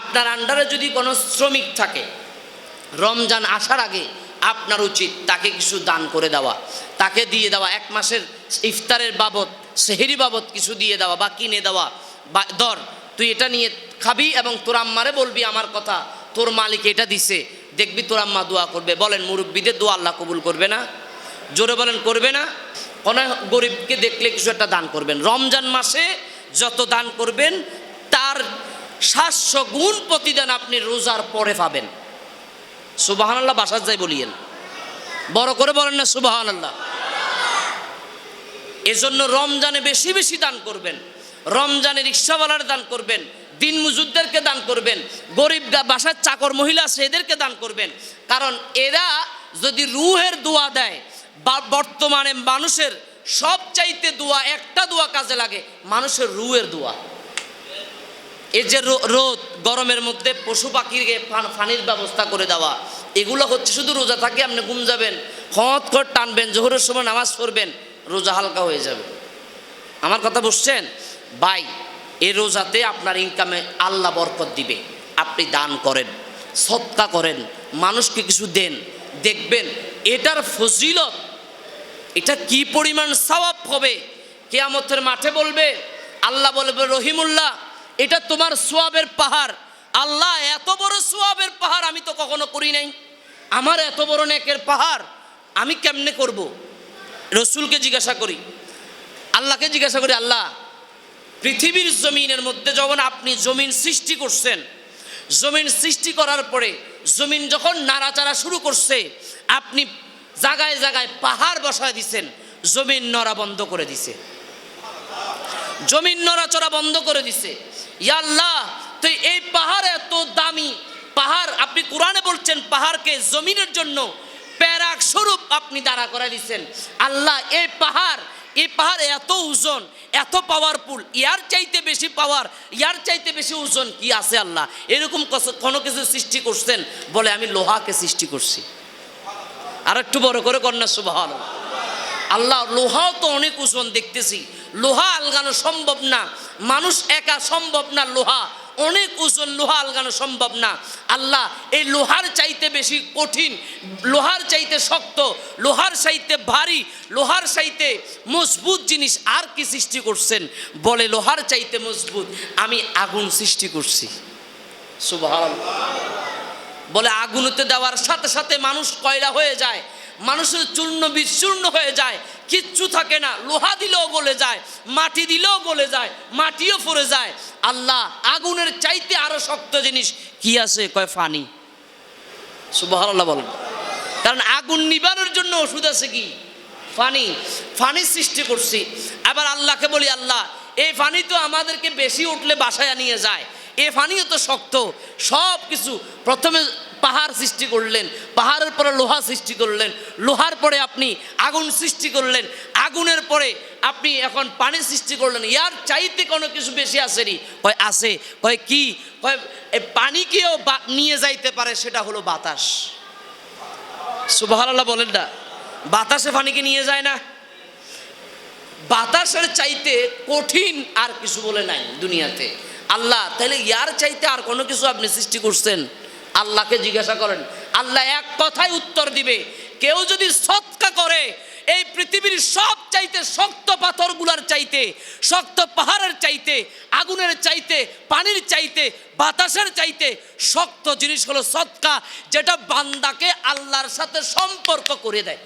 আপনার আন্ডারে যদি কোনো শ্রমিক থাকে, রমজান আসার আগে আপনার উচিত তাকে কিছু দান করে দেওয়া, তাকে দিয়ে দেওয়া, এক মাসের ইফতারের বাবদ, সেহেরি বাবদ কিছু দিয়ে দেওয়া বা কিনে দেওয়া। বা দর তুই এটা নিয়ে খাবি এবং তোর আম্মারে বলবি আমার কথা, তোর মালিক এটা দিছে, দেখবি তোর আম্মা দোয়া করবে। বলেন, মুরব্বীদের দোয়া আল্লাহ কবুল করবে না? জোরে বলেন, করবে না? কোনো গরিবকে দেখলে কিছু একটা দান করবেন। রমজান মাসে যত দান করবেন সাতশো গুণ প্রতিদান আপনি রোজার পরে পাবেন। সুবাহান আল্লাহ বাসার যাই বলিয়েন। বড় করে বলেন না সুবাহান আল্লাহ এজন্য রমজানে বেশি বেশি দান করবেন। রমজানে রিক্সাওয়ালার দান করবেন দিন মজুরদেরকে দান করবেন, গরিব বাসার চাকর মহিলা আছে, এদেরকে দান করবেন। কারণ এরা যদি রুহের দোয়া দেয়, বা বর্তমানে মানুষের সব চাইতে দোয়া, একটা দোয়া কাজে লাগে, মানুষের রুহের দোয়া। এই যে রোদ, গরমের মধ্যে পশু পাখিকে পানির ব্যবস্থা করে দেওয়া, এগুলো হচ্ছে শুধু রোজা থাকে, আপনি ঘুম যাবেন খত খত টানবেন, জোহরের সময় নামাজ পড়বেন, রোজা হালকা হয়ে যাবে। আমার কথা বুঝছেন? ভাই, এই রোজাতে আপনার ইনকামে আল্লাহ বরকত দিবে। আপনি দান করেন, সৎকা করেন, মানুষকে কিছু দেন, দেখবেন এটার ফজিলত, এটা কি পরিমাণ সওয়াব হবে? কেয়ামতের মাঠে বলবে, আল্লাহ বলবে, রহিমুল্লাহ এটা তোমার সোয়াবের পাহাড়। আল্লাহ, এত বড় সোয়াবের পাহাড় আমি তো কখনো করি নাই। আমার এত বড় নেকের পাহাড় আমি কেমনে করব? রসুলকে জিজ্ঞাসা করি। আল্লাহকে জিজ্ঞাসা করি, আল্লাহ, পৃথিবীর জমিনের মধ্যে যখন আপনি জমিন সৃষ্টি করছেন, জমিন সৃষ্টি করার পরে জমিন যখন নাড়াচাড়া শুরু করছে, আপনি জায়গায় জায়গায় পাহাড় বসায় দিছেন, জমিন নড়া বন্ধ করে দিছে। জমিন নড়াচড়া বন্ধ করে দিছে। ইয়া আল্লাহ তো এই পাহাড় এত দামি। পাহাড়, আপনি কোরআনে বলছেন পাহাড়কে জমিনের জন্য প্যারাক স্বরূপ আপনি দাঁড়া করে দিচ্ছেন আল্লাহ, এই পাহাড় এই পাহাড় এত ওজন, এত পাওয়ারফুল ইয়ার চাইতে বেশি পাওয়ার ইয়ার চাইতে বেশি ওজন কি আছে আল্লাহ? এরকম কোনো কিছু সৃষ্টি করছেন বলে আমি লোহাকে সৃষ্টি করছি। আর একটু বড় করে কন্যা সুবাহ আল্লাহ লোহাও তো অনেক ওজন দেখতেছি। লোহা আলগানো সম্ভব না। মানুষ একা সম্ভব না লোহা। অনেক ওজন লোহা আলগানো সম্ভব না। আল্লাহ এই লোহার চাইতে বেশি কঠিন, লোহার চাইতে শক্ত, লোহার চাইতে ভারী, লোহার চাইতে মজবুত জিনিস আর কি সৃষ্টি করছেন? বলে লোহার চাইতে মজবুত, আমি আগুন সৃষ্টি করছি। বলে আগুনতে দেওয়ার সাথে সাথে মানুষ কয়লা হয়ে যায়। মানুষের চূর্ণ বিচূর্ণ হয়ে যায়, কিচ্ছু থাকে না, লোহা দিলেও গলে যায়, মাটি দিলেও গলে যায়, মাটিও পড়ে যায়। আল্লাহ আগুনের চাইতে আরও শক্ত জিনিস কি আছে? কয় ফানি। সুবহানাল্লাহ বলেন। কারণ আগুন নিবানোর জন্য ওষুধ আছে কি? ফানি। ফানি সৃষ্টি করছি। আবার আল্লাহকে বলি, আল্লাহ, এই ফানি তো আমাদেরকে বেশি উঠলে বাসায় নিয়ে যায়। এ ফানিও তো শক্ত। সব কিছু প্রথমে পাহাড় সৃষ্টি করলেন, পাহাড়ের পরে লোহা সৃষ্টি করলেন, লোহার পরে আপনি আগুন সৃষ্টি করলেন, আগুনের পরে আপনি এখন পানি সৃষ্টি করলেন। ইয়ার চাইতে কোনো কিছু বেশি আসেনি। কয় আসে কয়, কি? কয় এই পানিকেও নিয়ে যাইতে পারে, সেটা হলো বাতাস। সুবহানাল্লাহ বলেন না। বাতাসে পানিকে নিয়ে যায় না। বাতাসের চাইতে কঠিন আর কিছু বলে নাই দুনিয়াতে। আল্লাহ, তাহলে ইয়ার চাইতে আর কোনো কিছু আপনি সৃষ্টি করছেন? আল্লাহকে জিজ্ঞাসা করেন, আল্লাহ এক কথায় উত্তর দিবে। কেউ যদি সৎকা করে, এই পৃথিবীর সব চাইতে শক্ত পাথরগুলার চাইতে, শক্ত পাহাড়ের চাইতে, আগুনের চাইতে, পানির চাইতে, বাতাসের চাইতে শক্ত জিনিস হলো সৎকা, যেটা বান্দাকে আল্লাহর সাথে সম্পর্ক করে দেয়।